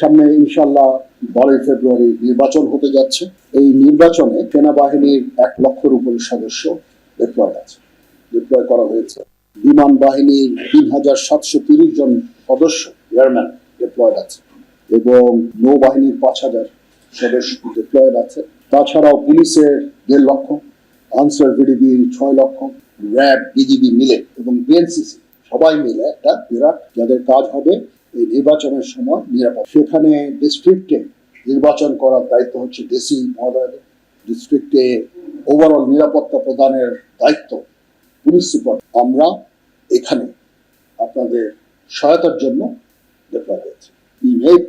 সামনে ইনশাল্লাহ বারোই ফেব্রুয়ারি নির্বাচন হতে যাচ্ছে। এই নির্বাচনে সেনাবাহিনীর এক লক্ষের উপর সদস্য ডিপ্লয়েড আছে। ডিপ্লয় করা হয়েছে। বিমান বাহিনীর তিন হাজার সাতশো তিরিশ জন সদস্য এয়ারম্যান ডিপ্লয়েড আছে এবং নৌবাহিনীর পাঁচ হাজার সদস্য ডিপ্লয়েড আছে। তাছাড়াও পুলিশের দেড় লক্ষ, আনসার ভিডিবির ছয় লক্ষ, র্যাব, বিজিবি মিলে এবং বিএনসিসি সবাই মিলে একটা বিরাট যাদের কাজ হবে এই নির্বাচনের সময় নিরাপদ। সেখানে ডিস্ট্রিক্টে নির্বাচন করার দায়িত্ব হচ্ছে ডিসি মহোদয়দের ডিস্ট্রিক্টে ওভারঅল নিরাপত্তা প্রদানের দায়িত্ব পুলিশ সুপার। আমরা এখানে আপনাদের সহায়তার জন্য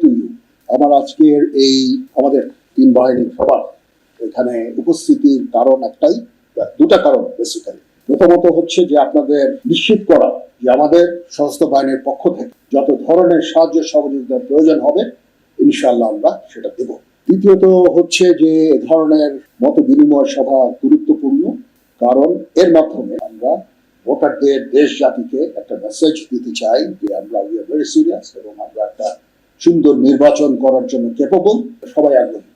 টু ইউ আমার আজকের এই আমাদের তিন বাহিনীর সবার এখানে উপস্থিতির কারণ একটাই, দুটা কারণ বেসিক্যালি প্রথমত হচ্ছে যে আপনাদের নিশ্চিত করা যে আমাদের সশস্ত্র বাহিনীর পক্ষ থেকে যত ধরনের সাহায্য সহযোগিতার প্রয়োজন হবে ইনশাল্লাহ আমরা সেটা দেব। দ্বিতীয়ত হচ্ছে যে ধরনের মত বিনিময় সভা গুরুত্বপূর্ণ, কারণ এর মাধ্যমে আমরা ভোটারদের দেশ জাতিকে একটা মেসেজ দিতে চাই যে আমরা উই আর ভেরি সিরিয়াস এবং আমরা একটা সুন্দর নির্বাচন করার জন্য কেপবল সবাই আগ্রহী।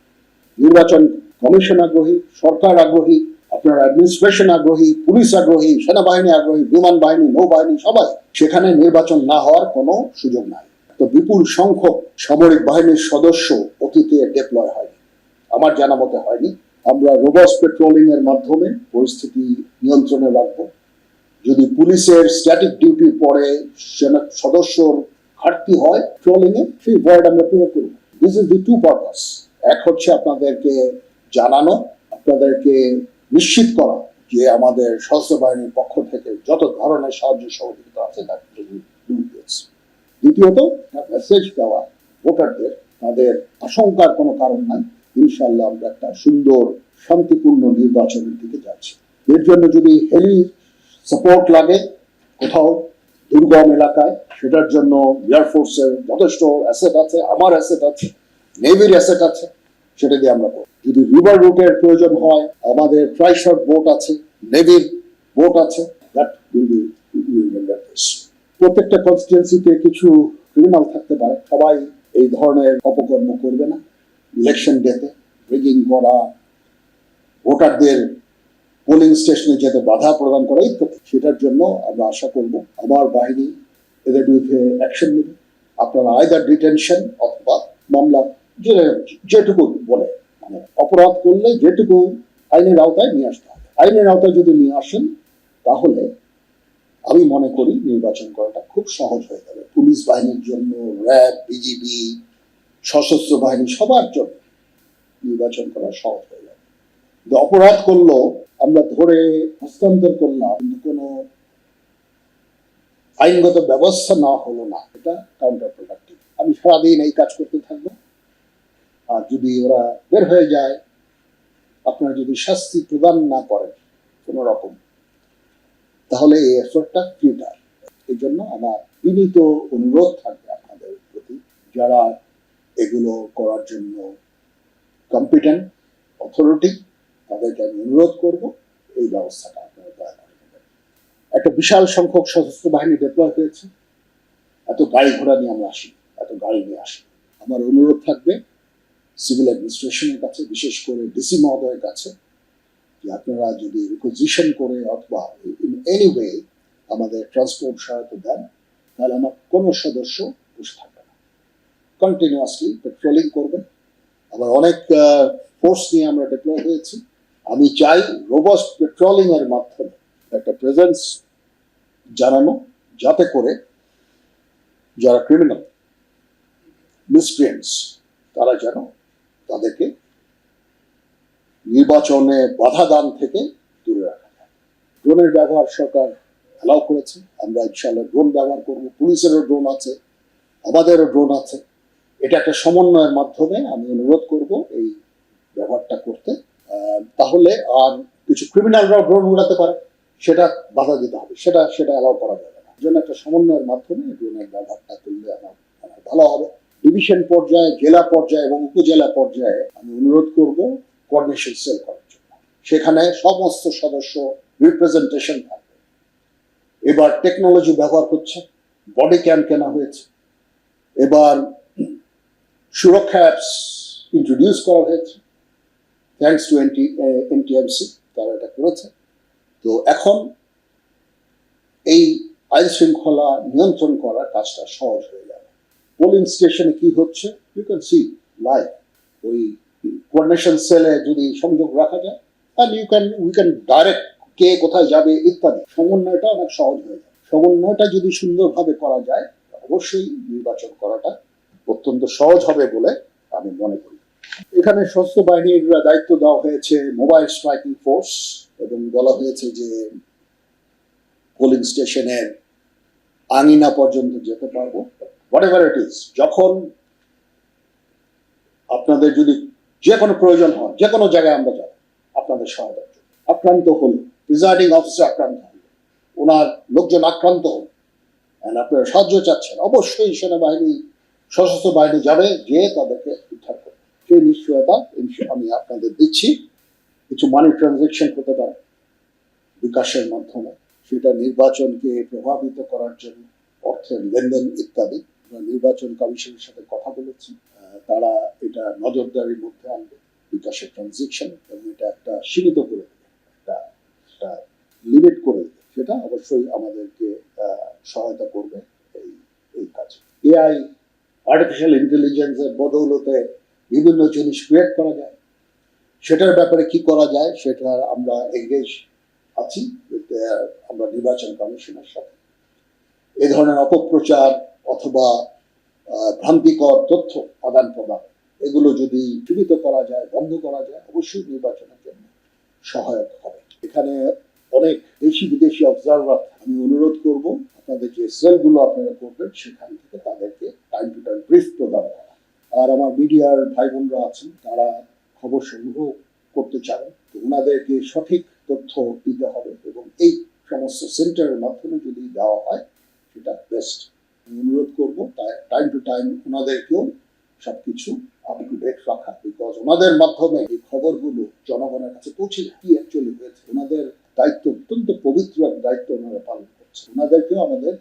নির্বাচন কমিশন আগ্রহী, সরকার আগ্রহী আপনার অ্যাডমিনিস্ট্রেশন আগ্রহী পুলিশ আগ্রহী, সেনাবাহিনী আগ্রহী, বিমান বাহিনী, নৌবাহিনী, সবাই সেখানে নির্বাচন না হওয়ার কোনো সুযোগ নাই। তো বিপুল সংখ্যক সামরিক বাহিনীর সদস্য অতীতে ডেপ্লয় হয়নি। আমার জানা মতে হয়নি। আমরা রোবস পেট্রোলিং এর মাধ্যমে পরিস্থিতি নিয়ন্ত্রণে রাখব। যদি পুলিশের স্ট্যাটিক ডিউটির পরে সেনা সদস্যর ঘাটতি হয় পেট্রোলিং এ, সেই ভয়েড আমরা প্রয়োগ করব। This is the two purpose এক হচ্ছে আপনাদেরকে জানানো, আপনাদেরকে নিশ্চিত করা যে আমাদের সশস্ত্র বাহিনীর পক্ষ থেকে যত ধরনের সাহায্য সহযোগিতা আছে তার দ্বিতীয়ত মেসেজ দেওয়া ভোটারদের তাদের আশঙ্কার কোনো কারণ নাই। ইনশাল্লাহ আমরা একটা সুন্দর, শান্তিপূর্ণ নির্বাচনের দিকে যাচ্ছি। এর জন্য যদি হেলি সাপোর্ট লাগে কোথাও দুর্গম এলাকায়, সেটার জন্য এয়ারফোর্সের যথেষ্ট অ্যাসেট আছে, আমার অ্যাসেট আছে নেভির অ্যাসেট আছে। সেটা দিয়ে আমরা যদি রিভার রুটের প্রয়োজন হয়, আমাদের ট্রাইশট বোট আছে নেভির বোট আছে দ্যাট প্রত্যেকটা কনস্টিটুয়েন্সিতে কিছু ক্রিমিনাল থাকতে পারে। সবাই এই ধরনের অপকর্ম করবে না। ইলেকশন ডেতে রিগিং করা, ভোটারদের পোলিং স্টেশনে যেতে বাধা প্রদান করা ইত্যাদি সেটার জন্য আমরা আশা করব আমার বাহিনী এদের বিরুদ্ধে অ্যাকশন নেবে। আপনারা আয়দার ডিটেনশন অথবা মামলা যে, যেটুকু বলে মানে অপরাধ করলে যেটুকু আইনের আওতায় নিয়ে আসতে হবে। আইনের আওতায় যদি নিয়ে আসেন, তাহলে আমি মনে করি নির্বাচন করাটা খুব সহজ হয়ে যাবে। পুলিশ বাহিনীর জন্য, র্যাব, বিজিবি, সশস্ত্র বাহিনী, সবার জন্য নির্বাচন করা সহজ হয়ে যাবে। অপরাধ করল আমরা ধরে হস্তান্তর করলাম, কিন্তু কোনো আইনগত ব্যবস্থা না হলো না, এটা কাউন্টার প্রোডাক্টিভ আমি সারাদিন এই কাজ করতে থাকব। যদি ওরা বের হয়ে যায়, আপনারা যদি শাস্তি প্রদান না করেন কোনো রকম তাহলে এই এফর্টটা ফিউটার এই জন্য আমার বিনীত অনুরোধ থাকবে আপনাদের প্রতি, যারা এগুলো করার জন্য কম্পিটেন্ট অথরিটি তাদেরকে আমি অনুরোধ করব, এই ব্যবস্থাটা আপনারা দয়া করে। একটা বিশাল সংখ্যক সশস্ত্র বাহিনী ডিপ্লয় হয়েছে। এত গাড়ি ঘোড়া নিয়ে আমরা আসি, এত গাড়ি নিয়ে আসি। আমার অনুরোধ থাকবে সিভিল অ্যাডমিনিস্ট্রেশনের কাছে, বিশেষ করে ডিসি মহোদয়ের কাছে, যে আপনারা যদি রিকোজিশন করে অথবা ইন এনি ওয়ে আমাদের ট্রান্সপোর্ট সহায়তা দেন, তাহলে আমার কোনো সদস্য বসে থাকবে না। কন্টিনিউয়াসলি পেট্রোলিং করবে আবার অনেক ফোর্স নিয়ে আমরা ডিপ্লয় হয়েছি। আমি চাই রোবস্ট পেট্রোলিং এর মাধ্যমে একটা প্রেজেন্স জানানো যাতে করে যারা ক্রিমিনাল মিসক্রিয়েন্টস তারা যেন তাদেরকে নির্বাচনে বাধা দান থেকে দূরে রাখা যায়। ড্রোনের ব্যবহার সরকার অ্যালাউ করেছে। আমরা ইনশাল্লাহ ড্রোন ব্যবহার করব। পুলিশেরও ড্রোন আছে, আমাদেরও ড্রোন আছে। এটা একটা সমন্বয়ের মাধ্যমে আমি অনুরোধ করব এই ব্যবহারটা করতে। তাহলে আর কিছু ক্রিমিনালরাও ড্রোন উড়াতে পারে, সেটা বাধা দিতে হবে। সেটা সেটা অ্যালাউ করা যাবে না। জন্য একটা সমন্বয়ের মাধ্যমে ড্রোনের ব্যবহারটা করলে আমার ভালো হবে। ডিভিশন পর্যায়ে, জেলা পর্যায়ে এবং উপজেলা পর্যায়ে আমি অনুরোধ করব কোঅর্ডিনেশন সেল করার জন্য। সেখানে সমস্ত সদস্য রিপ্রেজেন্টেশন থাকবে। এবার টেকনোলজি ব্যবহার করছে বডি ক্যাম কেনা হয়েছে। এবার সুরক্ষা অ্যাপস ইন্ট্রোডিউস করা হয়েছে। থ্যাংকস টু এনটি এনটিএমসি তারা এটা করেছে। তো এখন এই আইন শৃঙ্খলা নিয়ন্ত্রণ করার কাজটা সহজ হয়ে যাবে পোলিং স্টেশনে কি হচ্ছে? ইউ ক্যান সি লাইভ ওই কোঅর্ডিনেশন সেলে যদি সংযোগ রাখা যায় and you can we can direct কে কোথায় যাবে ইত্যাদি। সমন্বয়টা অনেক সহজ হয়ে যায়। সমন্বয়টা যদি সুন্দরভাবে করা যায়, অবশ্যই নির্বাচন করাটা অত্যন্ত সহজ হবে বলে আমি মনে করি। এখানে সশস্ত্র বাহিনীর দায়িত্ব দেওয়া হয়েছে মোবাইল স্ট্রাইকিং ফোর্স, এবং বলা হয়েছে যে পোলিং স্টেশনের আঙিনা পর্যন্ত যেতে পারব। হোয়াট এভার ইট ইজ যখন আপনাদের যদি যে কোনো প্রয়োজন হয় যে কোনো জায়গায় আমরা যাব আপনাদের সহায়তার জন্য আক্রান্ত হলো প্রিজাইডিং অফিসার আক্রান্ত হলো ওনার লোকজন আক্রান্ত হলো আপনারা সাহায্য চাচ্ছেন, অবশ্যই সেনাবাহিনী, সশস্ত্র বাহিনী যাবে যে তাদেরকে উদ্ধার করবে। সেই নিশ্চয়তা আমি আপনাদের দিচ্ছি। কিছু মানি ট্রানজেকশন হতে পারে বিকাশের মাধ্যমে। সেটা নির্বাচনকে প্রভাবিত করার জন্য অর্থের লেনদেন ইত্যাদি। নির্বাচন কমিশনের সাথে কথা বলেছি তারা এটা নজরদারির মধ্যে আনবে বিকাশের ট্রানজেকশন এবং এটা একটা সীমিত করে একটা লিমিট করে সেটা অবশ্যই আমাদেরকে সহায়তা করবে এই এই কাজে। এআই আর্টিফিশিয়াল ইন্টেলিজেন্সের বদৌলতে বিভিন্ন জিনিস ক্রিয়েট করা যায়। সেটার ব্যাপারে কি করা যায় সেটা আমরা এঙ্গেজ আছি আমরা নির্বাচন কমিশনের সাথে। এ ধরনের অপপ্রচার অথবা ভ্রান্তিকর তথ্য আদান প্রদান, এগুলো যদি সীমিত করা যায়, বন্ধ করা যায়, অবশ্যই নির্বাচনের জন্য সহায়ক হবে। এখানে অনেক দেশি বিদেশি অবজারভার আমি অনুরোধ করব, আপনাদের যে সেলগুলো আপনারা করবেন, সেখান থেকে তাদেরকে টাইম টু টাইম ব্রিফ প্রদান করা। আর আমার মিডিয়ার ভাই বোনরা আছেন, তারা খবর সংগ্রহ করতে চান ওনাদেরকে সঠিক তথ্য দিতে হবে এবং এই সমস্ত সেন্টারের মাধ্যমে যদি দেওয়া হয়, সেটা বেস্ট অনুরোধ করব টাইম টু টাইম ওনাদেরকেও সবকিছু ডেট রাখা বিকজ ওনাদের মাধ্যমে এই খবরগুলো জনগণের কাছে পৌঁছে কি অ্যাকচুয়ালি হয়েছে? ওনাদের দায়িত্ব অত্যন্ত পবিত্র এক দায়িত্ব ওনারা পালন করছে ওনাদেরকেও আমাদের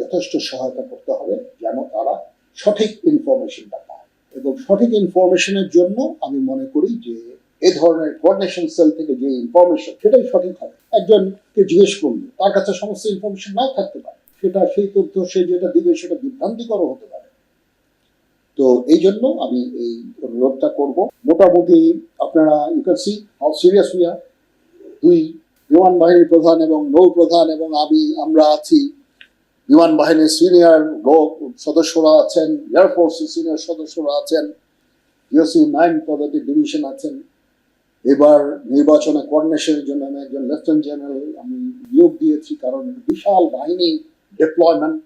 যথেষ্ট সহায়তা করতে হবে যেন তারা সঠিক ইনফরমেশনটা পায়। এবং সঠিক ইনফরমেশনের জন্য আমি মনে করি যে এ ধরনের কোঅর্ডিনেশন সেল থেকে যে ইনফরমেশন সেটাই সঠিক হবে। একজনকে জিজ্ঞেস করল, তার কাছে সমস্ত ইনফরমেশন নাও থাকতে পারে। সেটা, সেই তথ্য সে যেটা দিবে সেটা বিভ্রান্তিকর হতে পারে। তো এই জন্য আমি এই অনুরোধটা করব। মোটামুটি আপনারা you can see how serious we are দুই, বিমান বাহিনীর প্রধান এবং নৌ প্রধান এবং আমি, আমরা আছি। বিমান বাহিনীর সিনিয়র লোক, সদস্যরা আছেন এয়ারফোর্সের সিনিয়র সদস্যরা আছেন ইউসি নাইন পদাতি ডিভিশন আছেন। এবার নির্বাচনে কোঅর্ডিনেশনের জন্য আমি একজন লেফটেন্যান্ট জেনারেল আমি নিয়োগ দিয়েছি কারণ বিশাল বাহিনী ডিপ্লয়মেন্ট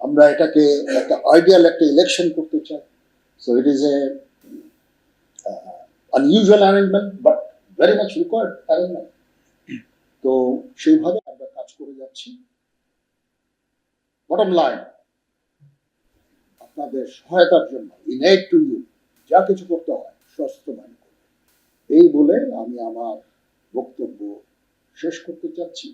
আমরা এটাকে একটা আইডিয়াল একটা ইলেকশন করতে চাই। So it is a unusual arrangement but very much required arrangement তো সেইভাবে আমরা কাজ করে যাচ্ছি। বটম লাইন আপনাদের সহায়তার জন্য ইন এইড টু ইউ যা কিছু করতে হয় বাহিনী করবে। এই বলে আমি আমার বক্তব্য শেষ করতে চাচ্ছি।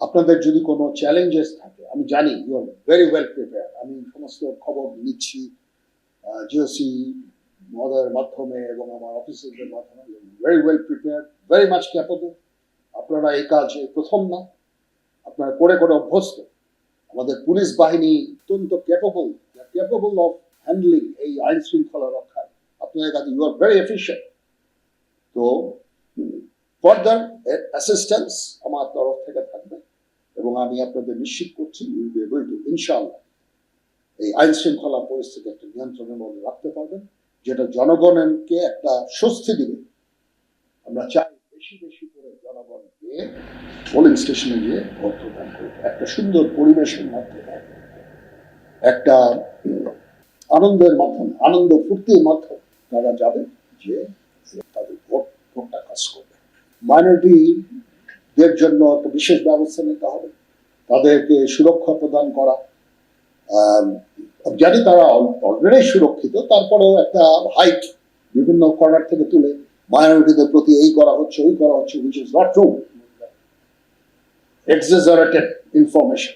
আপনাদের যদি কোনো চ্যালেঞ্জেস থাকে, আমি জানি you are very well prepare আমি সমস্ত খবর নিচ্ছি জিওসি মহোদয়ের মাধ্যমে এবং আমার অফিসারদের মাধ্যমে very well prepare very much capable আপনারা এই কাজে প্রথম না, আপনারা করে করে অভ্যস্ত। আমাদের পুলিশ বাহিনী অত্যন্ত ক্যাপেবল ক্যাপেবল অফ হ্যান্ডলিং এই আইন শৃঙ্খলা রক্ষায়। আপনাদের কাছে ইউ আর ভেরি এফিসিয়েন্ট তো ফার্দার অ্যাসিস্ট্যান্স আমার তরফ থেকে থাকবে। এবং আমি আপনাদের নিশ্চিত করছি বি এবল টু ইনশাআল্লাহ এই আইন শৃঙ্খলা পরিস্থিতি একটা নিয়ন্ত্রণের মধ্যে রাখতে পারবেন, যেটা জনগণকে একটা স্বস্তি দিবে। আমরা চাই বেশি বেশি করে জনগণকে পোলিং স্টেশনে গিয়ে ভোট প্রদান করবে একটা সুন্দর পরিবেশের মাধ্যমে। একটা আনন্দের মাধ্যমে, আনন্দ ফুর্তির মাধ্যমে তারা যাবে যে তাদের ভোট, ভোটটা কাজ করবে। মাইনরিটিদের জন্য একটা বিশেষ ব্যবস্থা নিতে হবে। তাদেরকে সুরক্ষা প্রদান করা। জানি তারা অলরেডি সুরক্ষিত, তারপরেও একটা হাইট বিভিন্ন কর্নার থেকে তুলে মাইনরিটিদের প্রতি এই করা হচ্ছে, ওই করা হচ্ছে which is not true exaggerated information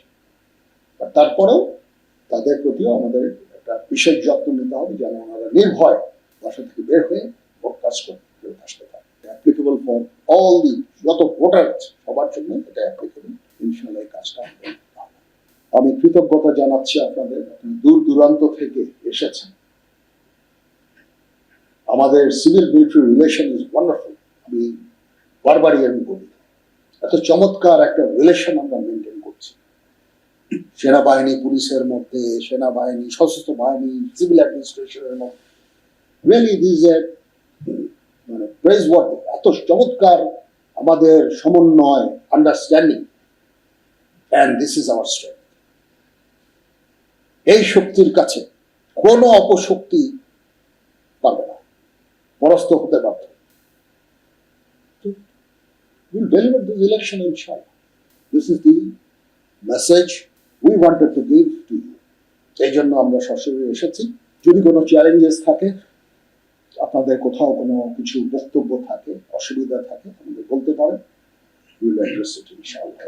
তারপরেও তাদের প্রতিও আমাদের একটা বিশেষ যত্ন নিতে হবে, যেন ওনারা নির্ভয় বাসা থেকে বের হয়ে কাজ করে আসতে পারে। অ্যাপ্লিকেবল ফর অল দি যত ভোটার সবার জন্য এটা অ্যাপ্লিকেবল ইনশাল্লাহ এই কাজটা আমি কৃতজ্ঞতা জানাচ্ছি আপনাদের, আপনি দূর দূরান্ত থেকে এসেছেন। আমাদের civil military relation is wonderful আমি বারবারই আমি বলি। এত চমৎকার একটা রিলেশন আমরা মেনটেন করছি। সেনাবাহিনী, পুলিশের মধ্যে, সেনাবাহিনী, সশস্ত্র বাহিনী সিভিল অ্যাডমিনিস্ট্রেশনের মধ্যে। রিয়েলি দিস এ মানে এত চমৎকার আমাদের সমন্বয় understanding and this is our strength এই শক্তির কাছে কোনো অপশক্তি পারবে না পরাস্ত হতে পারবে না। We'll deliver this election, inshallah. This is the message we wanted to. এই জন্য আমরা সরাসরি এসেছি যদি কোনো চ্যালেঞ্জেস থাকে আপনাদের কোথাও কোনো কিছু বক্তব্য থাকে, অসুবিধা থাকে, আমাদের বলতে পারেন।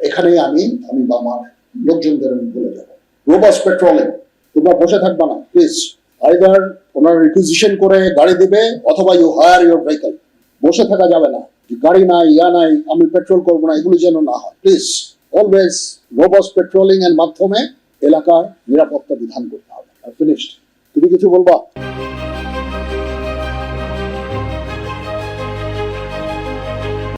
এখানে আমি আমি বা আমার লোকজনদের আমি বলে যাব রোবাস পেট্রোলিং তোমরা বসে থাকবা না প্লিজ আইদার ওনার রিকুইজিশন করে গাড়ি দিবে, অথবা ইউ হায়ার ইউর ভেহিকল বসে থাকা যাবে না। গাড়ি নাই, ইয়া নাই, আমি পেট্রোল করব না, এগুলি যেন না হয়। প্লিজ অলওয়েজ রোবাস পেট্রোলিং এর মাধ্যমে এলাকার নিরাপত্তা বিধান করতে হবে। ফিনিশড তুমি কিছু বলবা?